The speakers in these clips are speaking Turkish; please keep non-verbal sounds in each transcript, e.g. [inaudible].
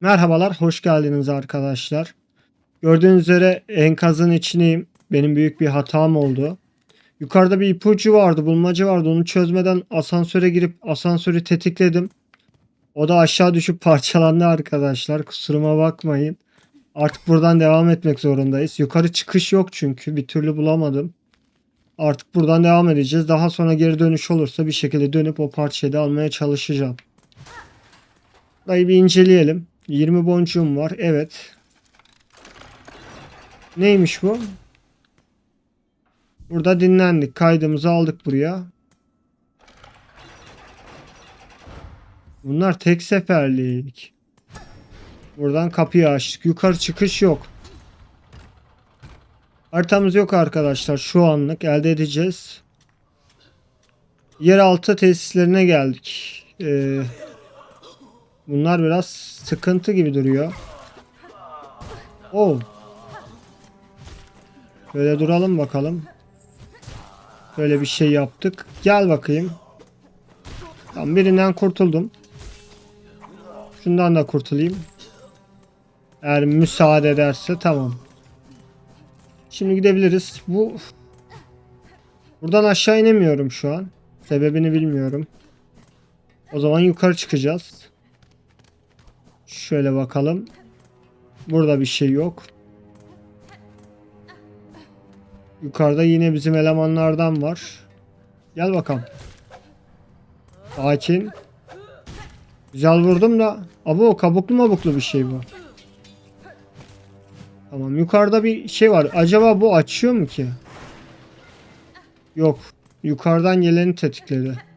Merhabalar, hoş geldiniz arkadaşlar. Gördüğünüz üzere enkazın içindeyim. Benim büyük bir hatam oldu. Yukarıda bir ipucu vardı, bulmaca vardı. Onu çözmeden asansöre girip asansörü tetikledim. O da aşağı düşüp parçalandı arkadaşlar. Kusuruma bakmayın. Artık buradan devam etmek zorundayız. Yukarı çıkış yok çünkü. Bir türlü bulamadım. Artık buradan devam edeceğiz. Daha sonra geri dönüş olursa bir şekilde dönüp o parçayı da almaya çalışacağım. Burayı bir inceleyelim. 20 boncuğum var. Evet. Neymiş bu? Burada dinlendik. Kaydımızı aldık buraya. Bunlar tek seferlik. Buradan kapıyı açtık. Yukarı çıkış yok. Haritamız yok arkadaşlar. Şu anlık elde edeceğiz. Yeraltı tesislerine geldik. Ee, bunlar biraz sıkıntı gibi duruyor. Oh. Böyle duralım bakalım. Böyle bir şey yaptık. Gel bakayım. Tamam birinden kurtuldum. Şundan da kurtulayım. Eğer müsaade ederse tamam. Şimdi gidebiliriz. Bu Buradan aşağı inemiyorum şu an. Sebebini bilmiyorum. O zaman yukarı çıkacağız. Şöyle bakalım. Burada bir şey yok. Yukarıda yine bizim elemanlardan var. Gel bakalım. Sakin. Güzel vurdum da. Abo kabuklu mabuklu bir şey bu. Tamam yukarıda bir şey var. Acaba bu açıyor mu ki? Yok. Yukarıdan geleni tetikledi.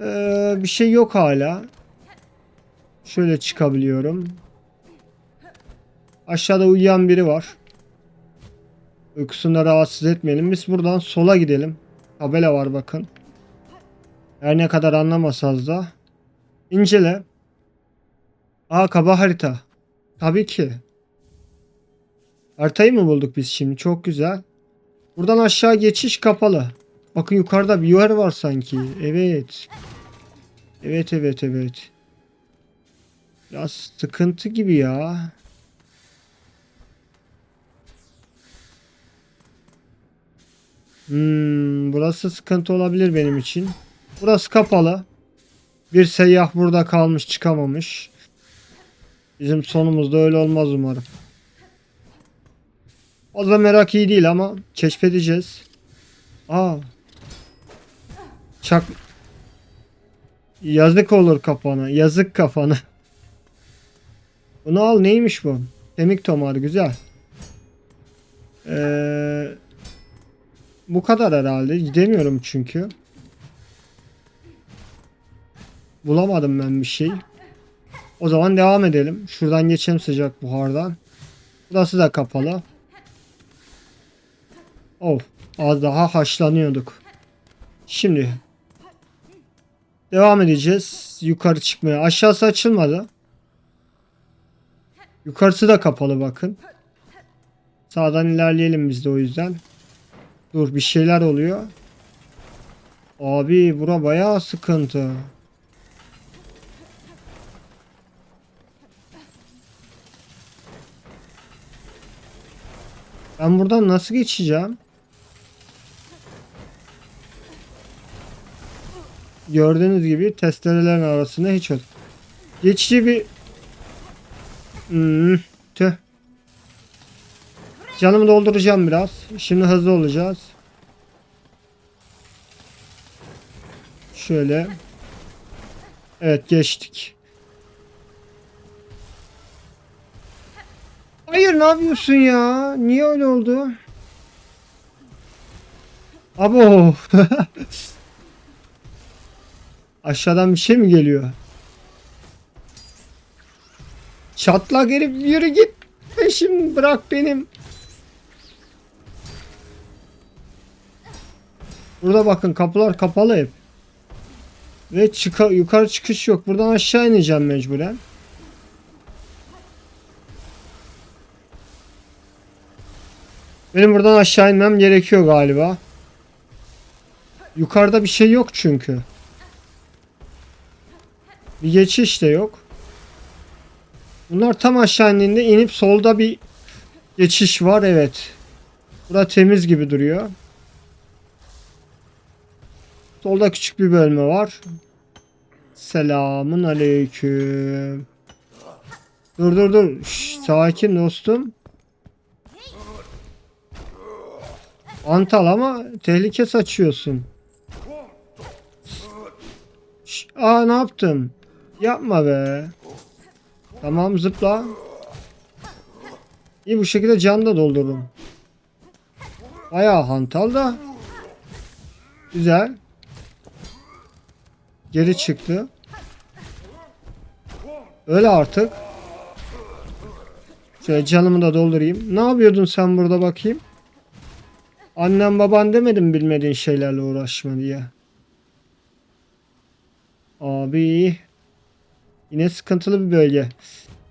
Ee, bir şey yok hala. Şöyle çıkabiliyorum. Aşağıda uyuyan biri var. Uykusunda rahatsız etmeyelim. Biz buradan sola gidelim. Tabela var bakın. Her ne kadar anlamasanız da. İncele. Aa kaba harita. Tabii ki. Haritayı mı bulduk biz şimdi? Çok güzel. Buradan aşağı geçiş kapalı. Bakın yukarıda bir yer var sanki. Evet. Evet evet evet. Biraz sıkıntı gibi ya. Hmm, burası sıkıntı olabilir benim için. Burası kapalı. Bir seyyah burada kalmış çıkamamış. Bizim sonumuzda öyle olmaz umarım. Da merak iyi değil ama keşfedeceğiz. Aa. Çak. Yazık olur kafana. Yazık kafana. Bunu al neymiş bu? Kemik tomar güzel. Ee, bu kadar herhalde. Gidemiyorum çünkü. Bulamadım ben bir şey. O zaman devam edelim. Şuradan geçelim sıcak buhardan. Burası da kapalı. Of. Az daha haşlanıyorduk. Şimdi. Devam edeceğiz. Yukarı çıkmaya. Aşağısı açılmadı. Yukarısı da kapalı bakın. Sağdan ilerleyelim biz de o yüzden. Dur bir şeyler oluyor. Abi bura bayağı sıkıntı. Ben buradan nasıl geçeceğim? Gördüğünüz gibi testerelerin arasında hiç yok. Geçici bir hmm, tüh. Canımı dolduracağım biraz. Şimdi hızlı olacağız. Şöyle. Evet geçtik. Hayır ne yapıyorsun ya? Niye öyle oldu? Abo. [laughs] Aşağıdan bir şey mi geliyor? Çatlak herif yürü git. Peşim bırak benim. Burada bakın kapılar kapalı hep. Ve çıka yukarı çıkış yok. Buradan aşağı ineceğim mecburen. Benim buradan aşağı inmem gerekiyor galiba. Yukarıda bir şey yok çünkü. Bir geçiş de yok. Bunlar tam aşağı indiğinde inip solda bir geçiş var evet. Bura temiz gibi duruyor. Solda küçük bir bölme var. Selamun aleyküm. Dur dur dur. Şş, sakin dostum. Antal ama tehlike saçıyorsun. Şş, aa ne yaptım? Yapma be. Tamam zıpla. İyi bu şekilde can da doldururum. Bayağı hantal da. Güzel. Geri çıktı. Öyle artık. Şöyle canımı da doldurayım. Ne yapıyordun sen burada bakayım? Annem baban demedim bilmediğin şeylerle uğraşma diye. Abi. Yine sıkıntılı bir bölge.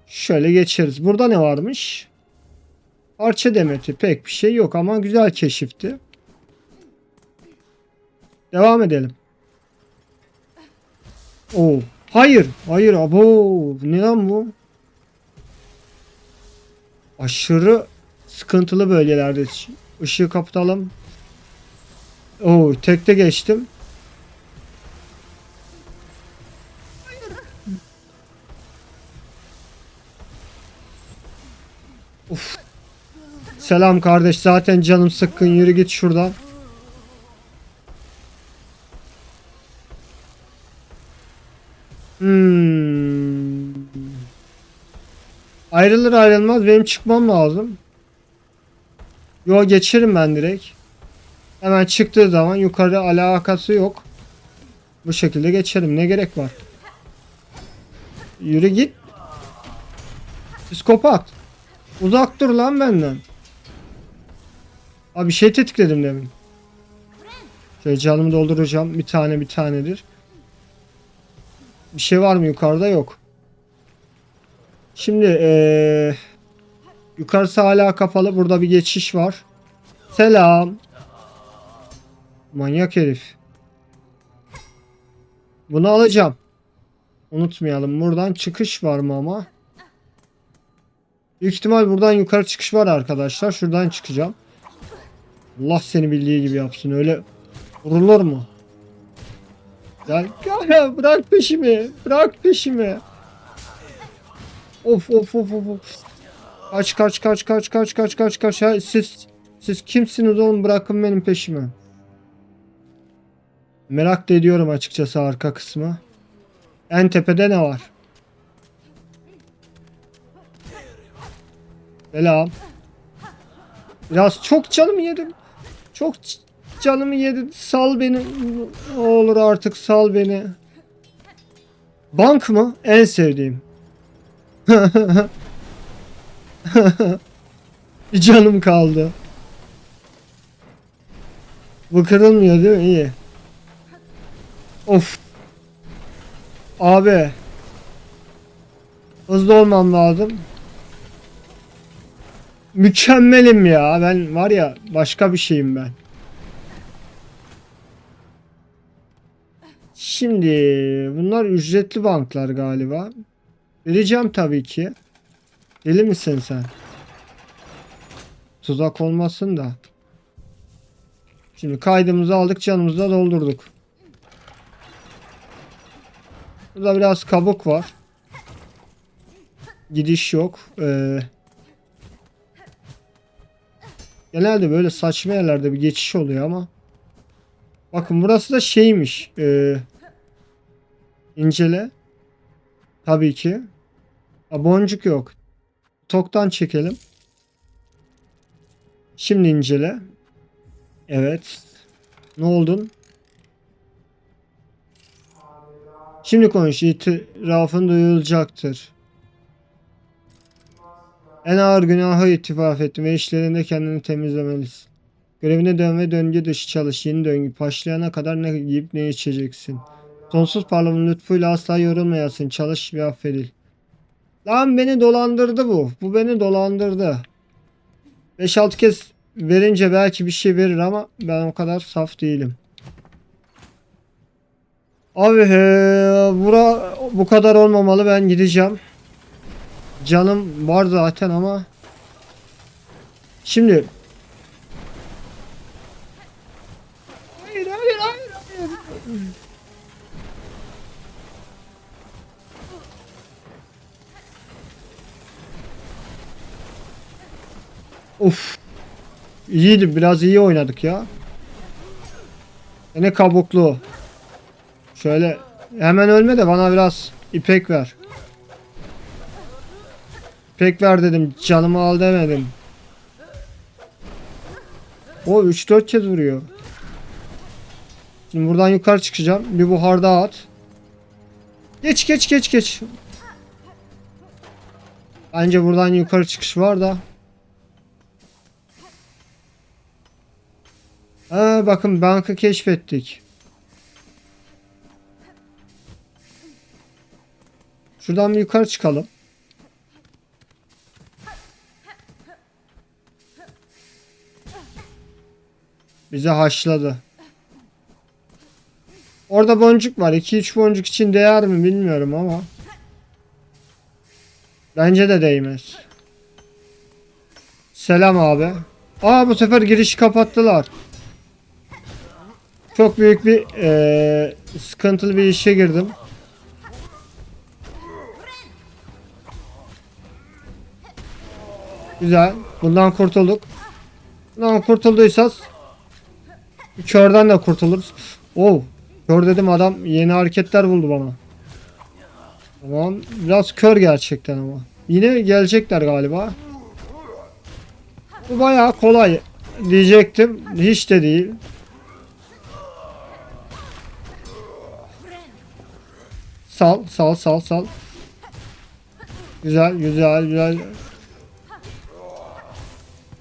Şöyle geçeriz. Burada ne varmış? Parça demeti pek bir şey yok ama güzel keşifti. Devam edelim. Oo. Hayır. Hayır abo. Ne lan bu? Aşırı sıkıntılı bölgelerde. Işığı kapatalım. Oo, tekte geçtim. Selam kardeş. Zaten canım sıkkın. Yürü git şuradan. Hmm. Ayrılır ayrılmaz benim çıkmam lazım. Yo geçerim ben direkt. Hemen çıktığı zaman yukarı alakası yok. Bu şekilde geçerim. Ne gerek var? Yürü git. Psikopat. Uzak dur lan benden. Abi şey tetikledim demin. Şöyle canımı dolduracağım. Bir tane bir tanedir. Bir şey var mı yukarıda? Yok. Şimdi ee, yukarısı hala kapalı. Burada bir geçiş var. Selam. Manyak herif. Bunu alacağım. Unutmayalım. Buradan çıkış var mı ama? Büyük ihtimal buradan yukarı çıkış var arkadaşlar. Şuradan çıkacağım. Allah seni bildiği gibi yapsın. Öyle vurulur mu? Gel, gel bırak peşimi. Bırak peşimi. Of of of of. Kaç kaç kaç kaç kaç kaç kaç kaç. Ya siz siz kimsiniz oğlum bırakın benim peşimi. Merak da ediyorum açıkçası arka kısmı. En tepede ne var? Selam. Biraz çok canımı yedim. Çok canımı yedi. Sal beni. Olur artık sal beni. Bank mı? En sevdiğim. [laughs] Bir canım kaldı. Bu kırılmıyor değil mi? İyi. Of. Abi. Hızlı olmam lazım. Mükemmelim ya. Ben var ya başka bir şeyim ben. Şimdi bunlar ücretli banklar galiba. Vereceğim tabii ki. Deli misin sen? Tuzak olmasın da. Şimdi kaydımızı aldık canımızı da doldurduk. Burada biraz kabuk var. Gidiş yok. Ee, genelde böyle saçma yerlerde bir geçiş oluyor ama. Bakın burası da şeymiş. Ee, incele. Tabii ki. Ha, boncuk yok. Toktan çekelim. Şimdi incele. Evet. Ne oldun? Şimdi konuş. İtirafın duyulacaktır. En ağır günahı itiraf ettin ve işlerinde kendini temizlemelisin. Görevine dön ve döngü dışı çalış. Yeni döngü başlayana kadar ne yiyip ne içeceksin. Sonsuz parlamanın lütfuyla asla yorulmayasın. Çalış ve affedil. Lan beni dolandırdı bu. Bu beni dolandırdı. 5-6 kez verince belki bir şey verir ama ben o kadar saf değilim. Abi he, bura bu kadar olmamalı ben gideceğim. Canım var zaten ama. Şimdi. Hayır hayır hayır hayır. Uf. İyiydi biraz iyi oynadık ya. Ne kabuklu. Şöyle hemen ölme de bana biraz ipek ver. İpek ver dedim. Canımı al demedim. O 3-4 kez vuruyor. Şimdi buradan yukarı çıkacağım. Bir buhar daha at. Geç geç geç geç. Bence buradan yukarı çıkış var da. Ha, bakın banka keşfettik. Şuradan bir yukarı çıkalım. Bizi haşladı. Orada boncuk var. 2-3 boncuk için değer mi bilmiyorum ama. Bence de değmez. Selam abi. Aa bu sefer girişi kapattılar. Çok büyük bir eee, sıkıntılı bir işe girdim. Güzel. Bundan kurtulduk. Bundan kurtulduysak körden de kurtuluruz. Oh. Kör dedim adam yeni hareketler buldu bana. Tamam. Biraz kör gerçekten ama. Yine gelecekler galiba. Bu bayağı kolay diyecektim. Hiç de değil. Sal, sal, sal, sal. Güzel, güzel, güzel.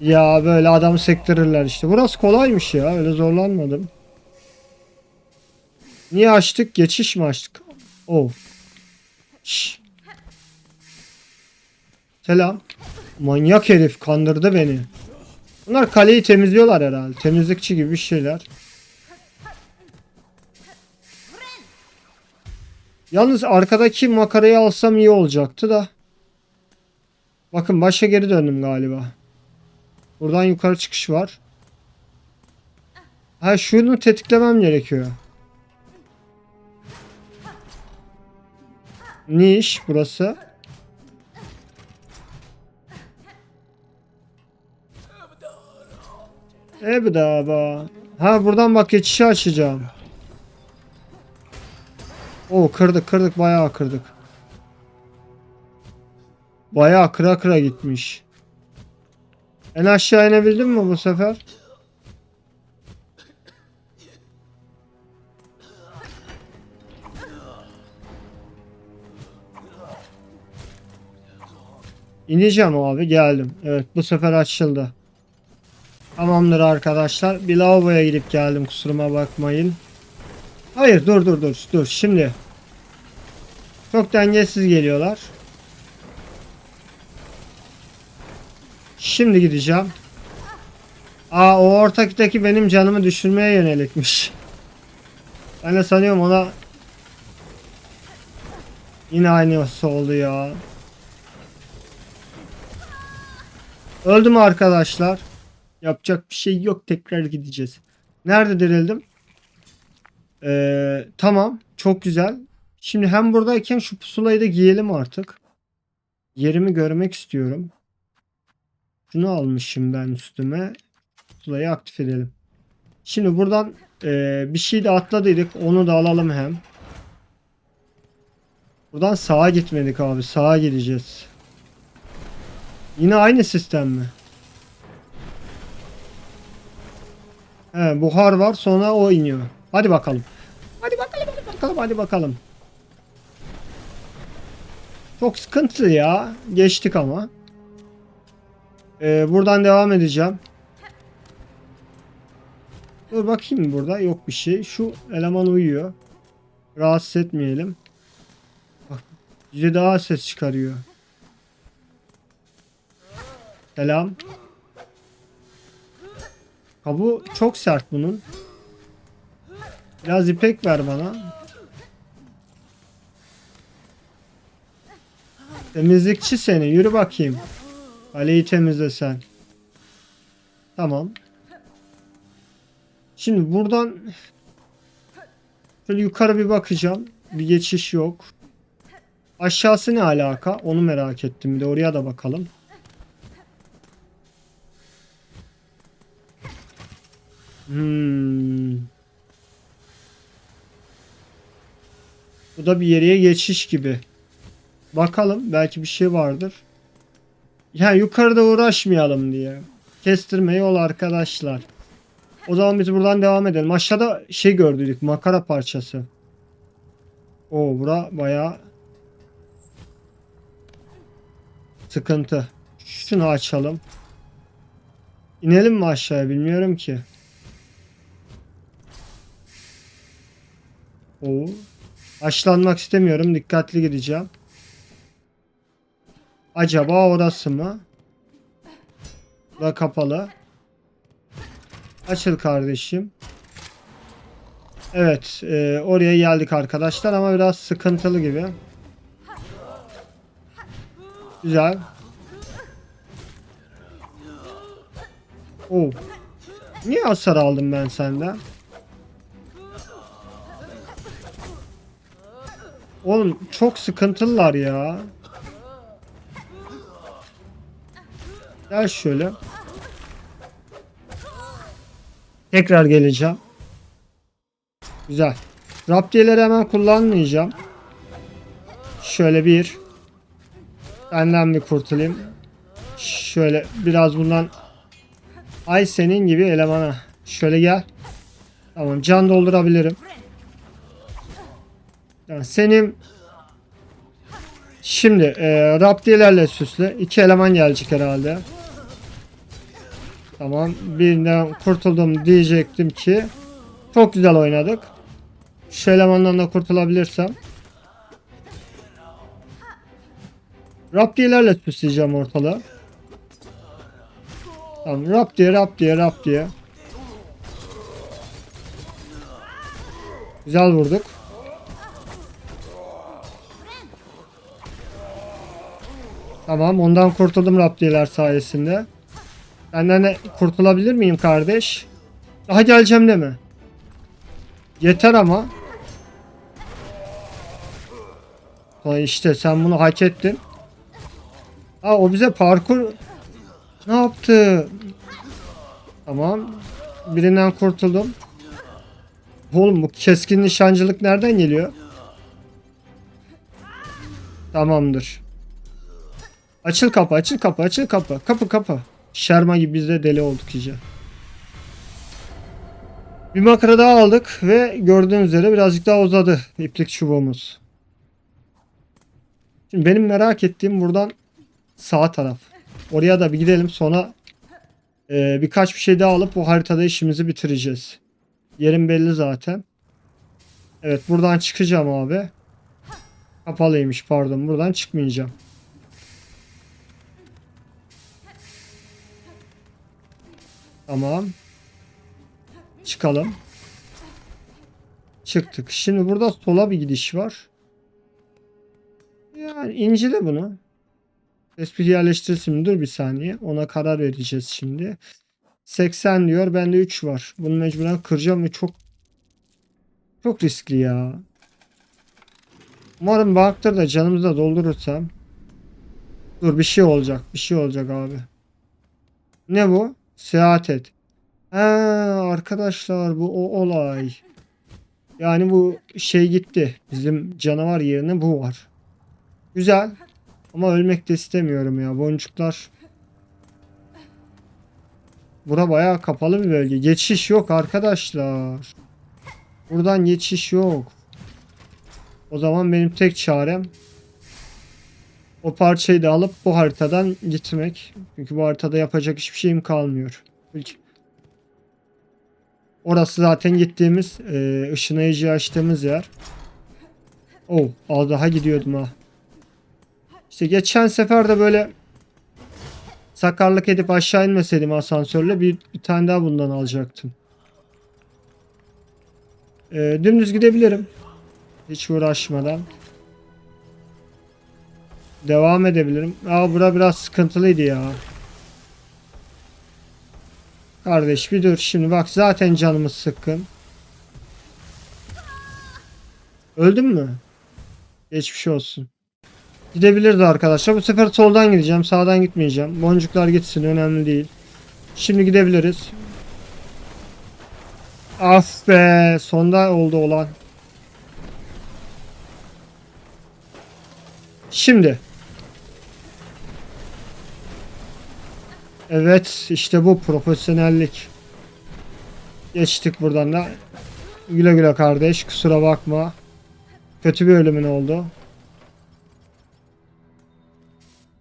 Ya böyle adam sektirirler işte. Burası kolaymış ya. Öyle zorlanmadım. Niye açtık? Geçiş mi açtık? Oh. Şş. Selam. Manyak herif kandırdı beni. Bunlar kaleyi temizliyorlar herhalde. Temizlikçi gibi bir şeyler. Yalnız arkadaki makarayı alsam iyi olacaktı da. Bakın başa geri döndüm galiba. Buradan yukarı çıkış var. Ha şunu tetiklemem gerekiyor. Ne iş burası? Ebdaba. Ha buradan bak geçişi açacağım. O kırdık kırdık bayağı kırdık. Bayağı kıra kıra gitmiş. En aşağı inebildin mi bu sefer? İneceğim abi geldim. Evet bu sefer açıldı. Tamamdır arkadaşlar. Bir lavaboya gidip geldim kusuruma bakmayın. Hayır dur dur dur dur şimdi. Çok dengesiz geliyorlar. Şimdi gideceğim. Aa o ortaktaki benim canımı düşürmeye yönelikmiş. Ben de sanıyorum ona Yine aynısı oldu ya. Öldü mü arkadaşlar? Yapacak bir şey yok. Tekrar gideceğiz. Nerede dirildim? Ee, tamam. Çok güzel. Şimdi hem buradayken şu pusulayı da giyelim artık. Yerimi görmek istiyorum. Şunu almışım ben üstüme. Pusulayı aktif edelim. Şimdi buradan e, bir şey de atladıydık. Onu da alalım hem. Buradan sağa gitmedik abi. Sağa gideceğiz. Yine aynı sistem mi? He, buhar var sonra o iniyor. Hadi bakalım. Hadi bakalım hadi bakalım hadi bakalım. Çok sıkıntı ya. Geçtik ama. Ee, buradan devam edeceğim. Dur bakayım burada yok bir şey. Şu eleman uyuyor. Rahatsız etmeyelim. Bak bize daha ses çıkarıyor. Selam. Kabuğu çok sert bunun. Biraz ipek ver bana. Temizlikçi seni yürü bakayım. Kaleyi temizle sen. Tamam. Şimdi buradan şöyle yukarı bir bakacağım. Bir geçiş yok. Aşağısı ne alaka? Onu merak ettim. Bir de oraya da bakalım. Hmm. Bu da bir yere geçiş gibi. Bakalım belki bir şey vardır. Ya yukarıda uğraşmayalım diye. Kestirme yol arkadaşlar. O zaman biz buradan devam edelim. Aşağıda şey gördük makara parçası. O bura bayağı sıkıntı. Şunu açalım. İnelim mi aşağıya bilmiyorum ki. Oo. Açlanmak istemiyorum. Dikkatli gideceğim. Acaba orası mı? Da kapalı. Açıl kardeşim. Evet, e, oraya geldik arkadaşlar ama biraz sıkıntılı gibi. Güzel. Oo. Niye hasar aldım ben senden? Oğlum çok sıkıntılılar ya. Gel şöyle. Tekrar geleceğim. Güzel. Raptiyeleri hemen kullanmayacağım. Şöyle bir. Benden bir kurtulayım. Şöyle biraz bundan. Ay senin gibi elemana. Şöyle gel. Tamam can doldurabilirim. Yani senin Şimdi e, raptiyelerle süsle. iki eleman gelecek herhalde. Tamam. Birinden kurtuldum diyecektim ki. Çok güzel oynadık. Şu elemandan da kurtulabilirsem. Raptiyelerle süsleyeceğim ortalığı. Tamam. Raptiye, raptiye, raptiye. Güzel vurduk. Tamam ondan kurtuldum raptiyeler sayesinde. Benden de kurtulabilir miyim kardeş? Daha geleceğim deme. Yeter ama. Ha işte sen bunu hak ettin. Ha o bize parkur ne yaptı? Tamam. Birinden kurtuldum. Oğlum bu keskin nişancılık nereden geliyor? Tamamdır. Açıl kapı, açıl kapı, açıl kapı. Kapı kapı. Şerma gibi biz de deli olduk iyice. Bir makara daha aldık ve gördüğünüz üzere birazcık daha uzadı iplik çubuğumuz. Şimdi benim merak ettiğim buradan sağ taraf. Oraya da bir gidelim sonra e, birkaç bir şey daha alıp bu haritada işimizi bitireceğiz. Yerim belli zaten. Evet buradan çıkacağım abi. Kapalıymış pardon buradan çıkmayacağım. Tamam. Çıkalım. Çıktık. Şimdi burada sola bir gidiş var. Yani incele bunu. Tespit yerleştirsin. Dur bir saniye. Ona karar vereceğiz şimdi. 80 diyor. Bende 3 var. Bunu mecburen kıracağım ve çok çok riskli ya. Umarım baktır da canımızı da doldurursam. Dur bir şey olacak. Bir şey olacak abi. Ne bu? Seyahat et. Ha, arkadaşlar bu o olay. Yani bu şey gitti. Bizim canavar yerine bu var. Güzel. Ama ölmek de istemiyorum ya. Boncuklar. Bura bayağı kapalı bir bölge. Geçiş yok arkadaşlar. Buradan geçiş yok. O zaman benim tek çarem o parçayı da alıp bu haritadan gitmek. Çünkü bu haritada yapacak hiçbir şeyim kalmıyor. Orası zaten gittiğimiz e, ışınlayıcı açtığımız yer. Oh az daha gidiyordum ha. İşte geçen sefer de böyle sakarlık edip aşağı inmeseydim asansörle bir, bir tane daha bundan alacaktım. E, dümdüz gidebilirim. Hiç uğraşmadan. Devam edebilirim. Aa bura biraz sıkıntılıydı ya. Kardeş bir dur şimdi bak zaten canımız sıkkın. Öldün mü? Geçmiş olsun. Gidebilirdi arkadaşlar. Bu sefer soldan gideceğim. Sağdan gitmeyeceğim. Boncuklar gitsin. Önemli değil. Şimdi gidebiliriz. Af be. Sonda oldu olan. Şimdi. Evet. işte bu profesyonellik. Geçtik buradan da. Güle güle kardeş. Kusura bakma. Kötü bir ölümün oldu.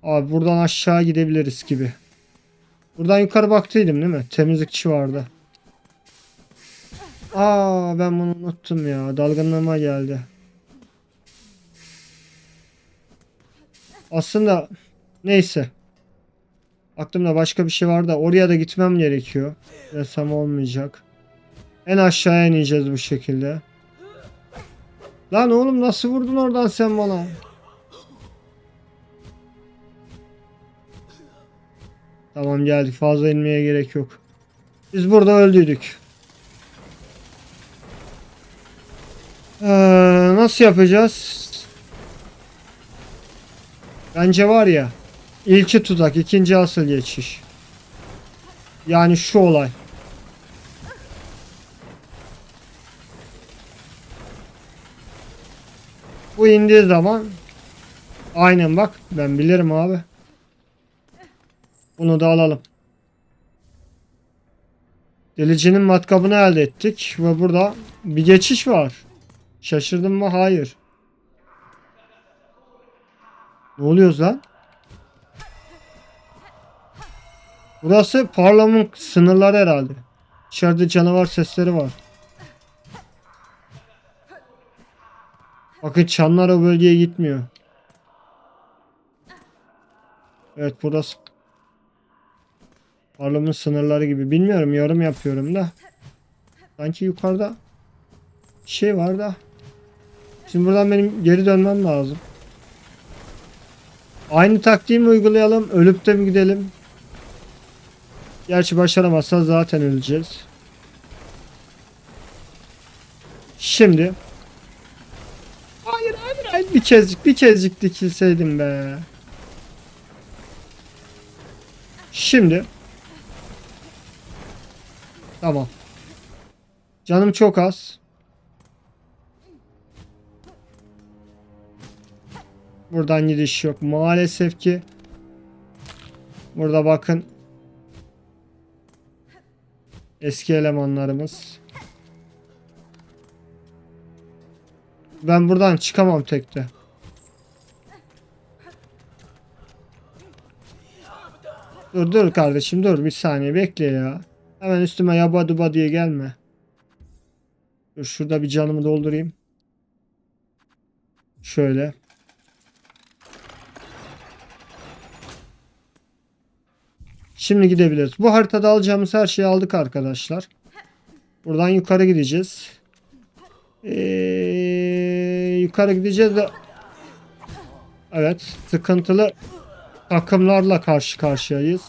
Abi buradan aşağı gidebiliriz gibi. Buradan yukarı baktıydım değil mi? Temizlikçi vardı. Aa ben bunu unuttum ya. Dalgınlığıma geldi. Aslında neyse. Aklımda başka bir şey var da oraya da gitmem gerekiyor. Desem olmayacak. En aşağıya ineceğiz bu şekilde. Lan oğlum nasıl vurdun oradan sen bana? Tamam geldik. Fazla inmeye gerek yok. Biz burada öldüydük. Ee, nasıl yapacağız? Bence var ya. İlki tutak, ikinci asıl geçiş. Yani şu olay. Bu indiği zaman aynen bak ben bilirim abi. Bunu da alalım. Delicinin matkabını elde ettik ve burada bir geçiş var. Şaşırdın mı? Hayır. Ne oluyoruz lan? Burası parlament sınırları herhalde. İçeride canavar sesleri var. Bakın çanlar o bölgeye gitmiyor. Evet burası Parlament sınırları gibi. Bilmiyorum yorum yapıyorum da. Sanki yukarıda şey var da. Şimdi buradan benim geri dönmem lazım. Aynı taktiği mi uygulayalım? Ölüp de mi gidelim? Gerçi başaramazsa zaten öleceğiz. Şimdi. Hayır hayır hayır. Bir kezcik bir kezcik dikilseydim be. Şimdi. Tamam. Canım çok az. Buradan gidiş yok. Maalesef ki. Burada bakın. Eski elemanlarımız. Ben buradan çıkamam tekte. Dur dur kardeşim dur bir saniye bekle ya. Hemen üstüme yaba duba diye gelme. Dur şurada bir canımı doldurayım. Şöyle. Şimdi gidebiliriz. Bu haritada alacağımız her şeyi aldık arkadaşlar. Buradan yukarı gideceğiz. Ee, yukarı gideceğiz de Evet sıkıntılı takımlarla karşı karşıyayız.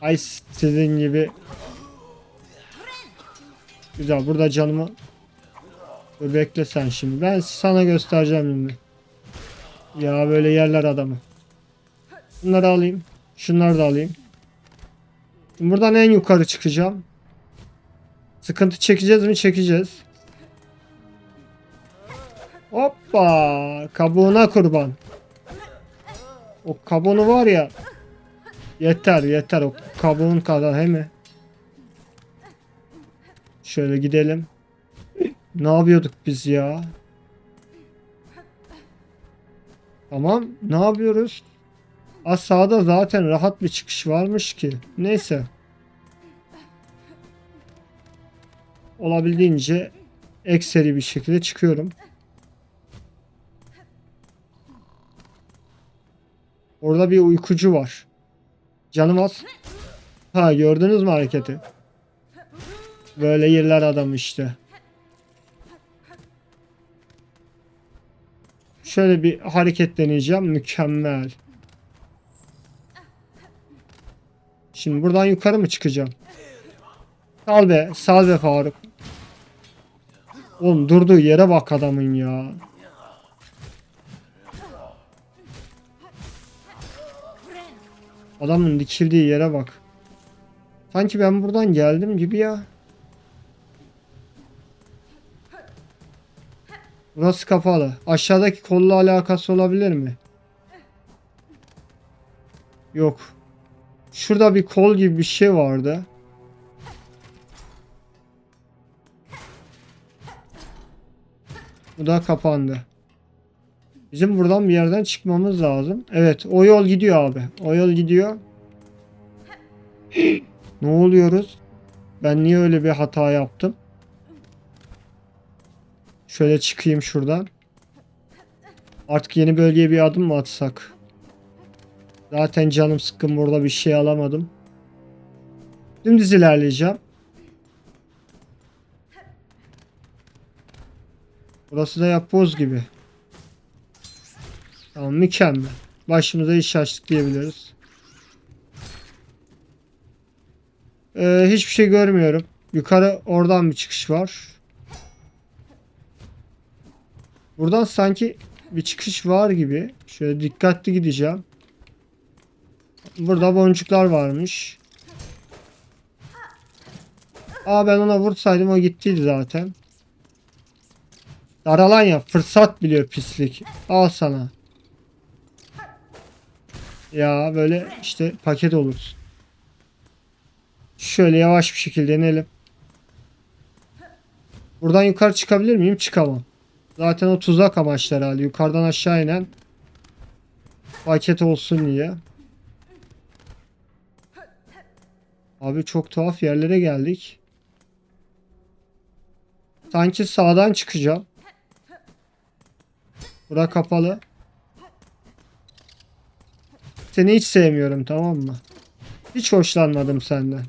Ay sizin gibi. Güzel burada canımı bekle sen şimdi. Ben sana göstereceğim şimdi. Ya böyle yerler adamı. Bunları alayım. Şunları da alayım. Şimdi buradan en yukarı çıkacağım. Sıkıntı çekeceğiz mi? Çekeceğiz. Hoppa! Kabuğuna kurban. O kabuğunu var ya. Yeter yeter o kabuğun kadar he mi? Şöyle gidelim. Ne yapıyorduk biz ya? Tamam. Ne yapıyoruz? Az sağda zaten rahat bir çıkış varmış ki. Neyse. Olabildiğince ekseri bir şekilde çıkıyorum. Orada bir uykucu var. Canım az. Ha gördünüz mü hareketi? Böyle yerler adam işte. Şöyle bir hareket deneyeceğim. Mükemmel. Şimdi buradan yukarı mı çıkacağım? Sal be. Sal be Faruk. Oğlum durduğu yere bak adamın ya. Adamın dikildiği yere bak. Sanki ben buradan geldim gibi ya. Burası kapalı. Aşağıdaki kolla alakası olabilir mi? Yok. Şurada bir kol gibi bir şey vardı. Bu da kapandı. Bizim buradan bir yerden çıkmamız lazım. Evet, o yol gidiyor abi. O yol gidiyor. [gasps] ne oluyoruz? Ben niye öyle bir hata yaptım? Şöyle çıkayım şuradan. Artık yeni bölgeye bir adım mı atsak? Zaten canım sıkkın burada bir şey alamadım. Dümdüz ilerleyeceğim. Burası da yapboz gibi. Tamam mükemmel. Başımıza iş açtık diyebiliriz. Ee, hiçbir şey görmüyorum. Yukarı oradan bir çıkış var. Buradan sanki bir çıkış var gibi. Şöyle dikkatli gideceğim. Burada boncuklar varmış. Aa ben ona vursaydım o gittiydi zaten. Daralan ya fırsat biliyor pislik. Al sana. Ya böyle işte paket olur. Şöyle yavaş bir şekilde inelim. Buradan yukarı çıkabilir miyim? Çıkamam. Zaten o tuzak amaçlı herhalde. Yukarıdan aşağı inen paket olsun diye. Abi çok tuhaf yerlere geldik. Sanki sağdan çıkacağım. Bura kapalı. Seni hiç sevmiyorum tamam mı? Hiç hoşlanmadım senden.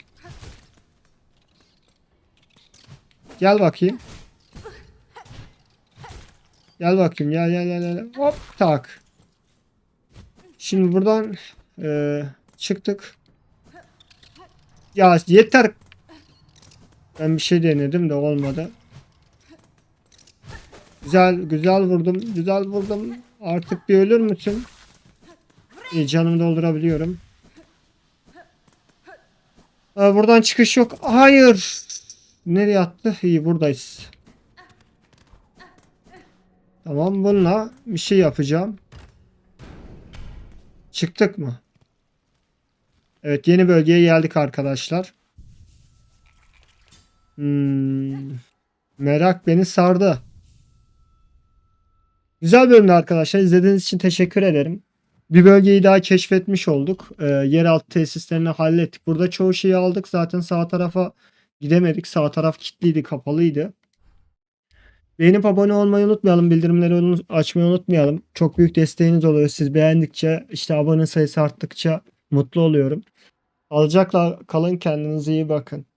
Gel bakayım. Gel bakayım gel gel gel. gel. Hop tak. Şimdi buradan eee, çıktık. Ya yeter. Ben bir şey denedim de olmadı. Güzel güzel vurdum. Güzel vurdum. Artık bir ölür müsün? İyi canımı doldurabiliyorum. Aa, buradan çıkış yok. Hayır. Nereye attı? İyi buradayız. Tamam bununla bir şey yapacağım. Çıktık mı? Evet yeni bölgeye geldik arkadaşlar. Hmm, merak beni sardı. Güzel bölümdü arkadaşlar. İzlediğiniz için teşekkür ederim. Bir bölgeyi daha keşfetmiş olduk. Ee, yeraltı tesislerini hallettik. Burada çoğu şeyi aldık. Zaten sağ tarafa gidemedik. Sağ taraf kilitliydi, kapalıydı. Beğenip abone olmayı unutmayalım. Bildirimleri açmayı unutmayalım. Çok büyük desteğiniz oluyor. Siz beğendikçe, işte abone sayısı arttıkça mutlu oluyorum. Alacakla kalın kendinize iyi bakın.